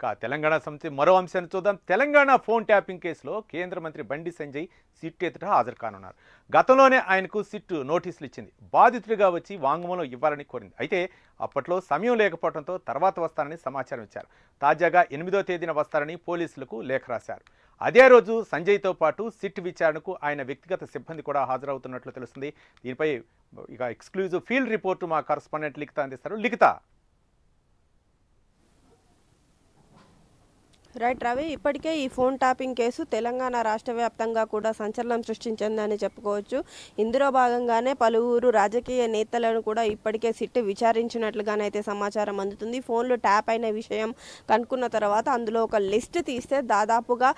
ఇక తెలంగాణ సంస్థ మరో అంశాన్ని చూద్దాం. తెలంగాణ ఫోన్ ట్యాపింగ్ కేసులో కేంద్ర మంత్రి బండి సంజయ్ సిట్ ఎదుట హాజరు కానున్నారు గతంలోనే ఆయనకు సిట్ నోటీసులు ఇచ్చింది. బాధితుడిగా వచ్చి వాంగ్మూలం ఇవ్వాలని కోరింది. అయితే అప్పట్లో సమయం లేకపోవడంతో తర్వాత వస్తానని సమాచారం ఇచ్చారు. తాజాగా ఎనిమిదో తేదీన వస్తారని పోలీసులకు లేఖ రాశారు. అదే రోజు సంజయ్తో పాటు సిట్ విచారణకు ఆయన వ్యక్తిగత సిబ్బంది కూడా హాజరవుతున్నట్లు తెలుస్తుంది. దీనిపై ఇక ఎక్స్క్లూజివ్ ఫీల్డ్ రిపోర్టు మా కరస్పాండెంట్ లిఖిత అందిస్తారు. లిఖిత! రైట్ రవి ఇప్పటికే ఈ ఫోన్ ట్యాపింగ్ కేసు తెలంగాణ రాష్ట్ర వ్యాప్తంగా కూడా సంచలనం సృష్టించిందని చెప్పుకోవచ్చు. ఇందులో భాగంగానే పలువురు రాజకీయ నేతలను కూడా ఇప్పటికే సిట్ విచారించినట్లుగానైతే సమాచారం అందుతుంది. ఫోన్లు ట్యాప్ అయిన విషయం కనుక్కున్న తర్వాత అందులో ఒక లిస్ట్ తీస్తే దాదాపుగా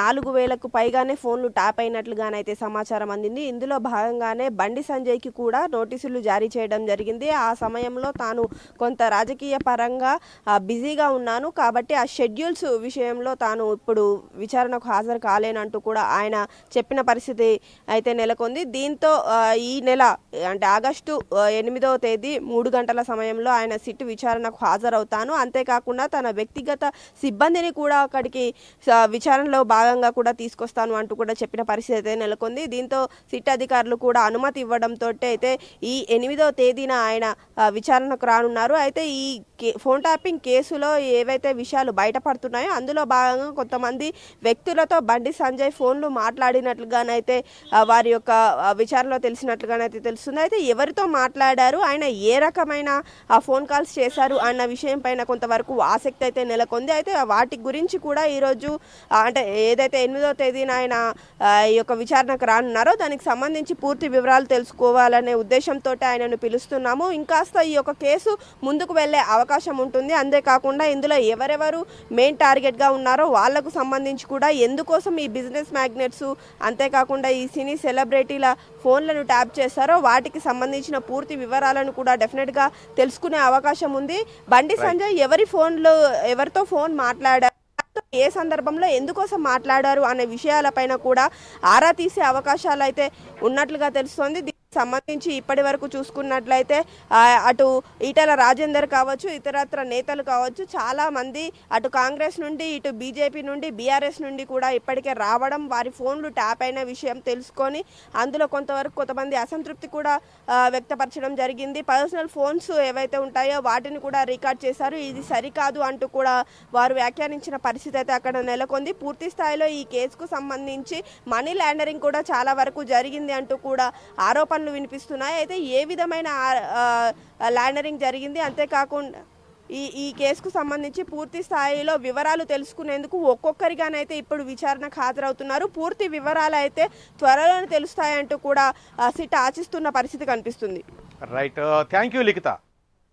నాలుగు వేలకు పైగానే ఫోన్లు ట్యాప్ అయినట్లుగానైతే సమాచారం అందింది. ఇందులో భాగంగానే బండి సంజయ్కి కూడా నోటీసులు జారీ చేయడం జరిగింది. ఆ సమయంలో తాను కొంత రాజకీయ పరంగా బిజీగా ఉన్నాను కాబట్టి ఆ షెడ్యూల్స్ విషయంలో తాను ఇప్పుడు విచారణకు హాజరు కాలేనంటూ కూడా ఆయన చెప్పిన పరిస్థితి అయితే నెలకొంది. దీంతో ఈ నెల అంటే ఆగస్టు ఎనిమిదవ తేదీ మూడు గంటల సమయంలో ఆయన సిట్ విచారణకు హాజరవుతాను. అంతేకాకుండా తన వ్యక్తిగత సిబ్బందిని కూడా అక్కడికి విచారణలో భాగంగా కూడా తీసుకొస్తాను అంటూ కూడా చెప్పిన పరిస్థితి అయితే నెలకొంది. దీంతో సిట్ అధికారులు కూడా అనుమతి ఇవ్వడంతో అయితే ఈ ఎనిమిదవ తేదీన ఆయన విచారణకు రానున్నారు. అయితే ఈ కే- ఫోన్ ట్యాపింగ్ కేసులో ఏవైతే విషయాలు బయటపడుతున్నాయో అందులో భాగంగా కొంతమంది వ్యక్తులతో బండి సంజయ్ ఫోన్లు మాట్లాడినట్లుగానైతే వారి యొక్క విచారణలో తెలిసినట్లుగానైతే తెలుస్తుంది. అయితే ఎవరితో మాట్లాడారు? ఆయన ఏ రకమైన ఆ ఫోన్ కాల్స్ చేశారు అన్న విషయం పైన కొంతవరకు ఆసక్తి అయితే నెలకొంది. అయితే వాటి గురించి కూడా ఈరోజు అంటే ఏదైతే ఎనిమిదో తేదీన ఆయన ఈ యొక్క విచారణకు రానున్నారో దానికి సంబంధించి పూర్తి వివరాలు తెలుసుకోవాలనే ఉద్దేశంతో ఆయనను పిలుస్తున్నాము. ఇంకాస్త ఈ యొక్క కేసు ముందుకు వెళ్ళే అవకాశం ఉంటుంది. అంతేకాకుండా ఇందులో ఎవరెవరు మెయిన్ టార్గెట్ టార్గెట్గా ఉన్నారో వాళ్ళకు సంబంధించి కూడా ఎందుకోసం ఈ బిజినెస్ మ్యాగ్నెట్స్ అంతేకాకుండా ఈ సినీ సెలబ్రిటీల ఫోన్లను ట్యాప్ చేస్తారో వాటికి సంబంధించిన పూర్తి వివరాలను కూడా డెఫినెట్గా తెలుసుకునే అవకాశం ఉంది. బండి సంజయ్ ఎవరి ఫోన్లు ఎవరితో ఫోన్ మాట్లాడారు ఏ సందర్భంలో ఎందుకోసం మాట్లాడారు అనే విషయాలపైన కూడా ఆరా తీసే అవకాశాలు అయితే ఉన్నట్లుగా తెలుస్తోంది. సంబంధించి ఇప్పటి వరకు చూసుకున్నట్లయితే అటు ఈటల రాజేందర్ కావచ్చు ఇతరత్ర నేతలు కావచ్చు చాలా మంది అటు కాంగ్రెస్ నుండి ఇటు బీజేపీ నుండి బీఆర్ఎస్ నుండి కూడా ఇప్పటికే రావడం వారి ఫోన్లు ట్యాప్ అయిన విషయం తెలుసుకొని అందులో కొంతవరకు కొంతమంది అసంతృప్తి కూడా వ్యక్తపరచడం జరిగింది. పర్సనల్ ఫోన్స్ ఏవైతే ఉంటాయో వాటిని కూడా రికార్డ్ చేశారు. ఇది సరికాదు అంటూ కూడా వారు వ్యాఖ్యానించిన పరిస్థితి అయితే అక్కడ నెలకొంది. పూర్తి స్థాయిలో ఈ కేసుకు సంబంధించి మనీ లాండరింగ్ కూడా చాలా వరకు జరిగింది అంటూ కూడా ఆరోపణలు వినిపిస్తున్నాయి. అయితే ఏ విధమైన ల్యాండరింగ్ జరిగింది? అంతేకాకుండా ఈ ఈ కేసుకు సంబంధించి పూర్తి స్థాయిలో వివరాలు తెలుసుకునేందుకు ఒక్కొక్కరిగానైతే ఇప్పుడు విచారణకు హాజరవుతున్నారు. పూర్తి వివరాలు అయితే త్వరలోనే తెలుస్తాయంటూ కూడా సిట్ ఆశిస్తున్న పరిస్థితి కనిపిస్తుంది. Right thank you Likhita